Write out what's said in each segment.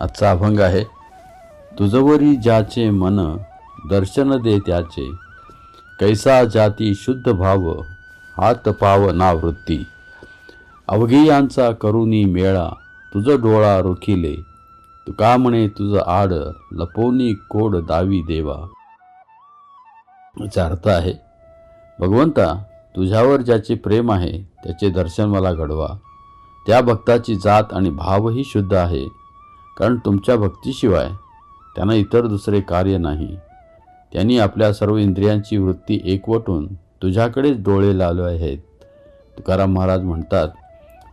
आजचा अभंग आहे. तुझवरी ज्याचे मन दर्शन दे त्याचे कैसा जाती शुद्ध भाव हात पाव नावृत्ती अवघी यांचा करुणी मेळा तुझ डोळा रोखिले. तुका म्हणे तुझं आड लपोनी कोड दावी देवा. याचा अर्थ आहे भगवंता तुझ्यावर ज्याचे प्रेम आहे त्याचे दर्शन मला घडवा. त्या भक्ताची जात आणि भावही शुद्ध आहे. कारण तुमच्या भक्तीशिवाय त्यांना इतर दुसरे कार्य नाही. त्यांनी आपल्या सर्व इंद्रियांची वृत्ती एकवटून तुझ्याकडेच डोळे लावले आहेत. तुकाराम महाराज म्हणतात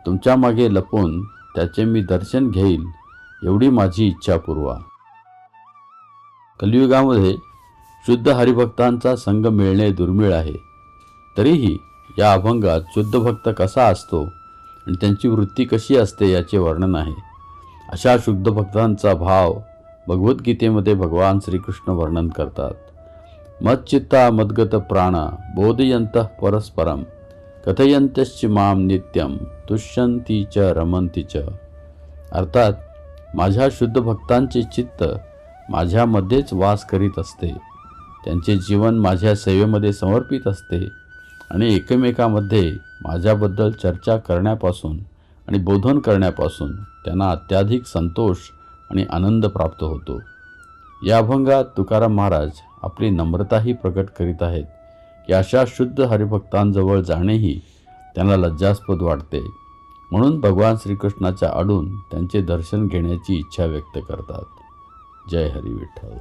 तुमच्या मागे लपून त्याचे मी दर्शन घेईल एवढी माझी इच्छा पुरवा. कलियुगामध्ये शुद्ध हरिभक्तांचा संघ मिळणे दुर्मिळ आहे. तरीही या अभंगात शुद्ध भक्त कसा असतो आणि त्यांची वृत्ती कशी असते याचे वर्णन आहे. अशा शुद्ध भक्तांचा भाव भगवद्गीतेमध्ये भगवान श्रीकृष्ण वर्णन करतात. मच्चित्ता मद्गत प्राणा बोधयंत परस्परम कथयंतश्च माम नित्यम तुष्यंती च रमंती च. अर्थात माझ्या शुद्ध भक्तांचे चित्त माझ्यामध्येच वास करीत असते. त्यांचे जीवन माझ्या सेवेमध्ये समर्पित असते आणि एकमेकामध्ये माझ्याबद्दल चर्चा करण्यापासून आणि बोधन करण्यापासून त्यांना अत्याधिक संतोष आणि आनंद प्राप्त होतो. या अभंगात तुकाराम महाराज आपली नम्रताही प्रकट करीत आहेत की अशा शुद्ध हरिभक्तांजवळ जाणेही त्यांना लज्जास्पद वाटते. म्हणून भगवान श्रीकृष्णाच्या आडून त्यांचे दर्शन घेण्याची इच्छा व्यक्त करतात. जय हरी विठ्ठल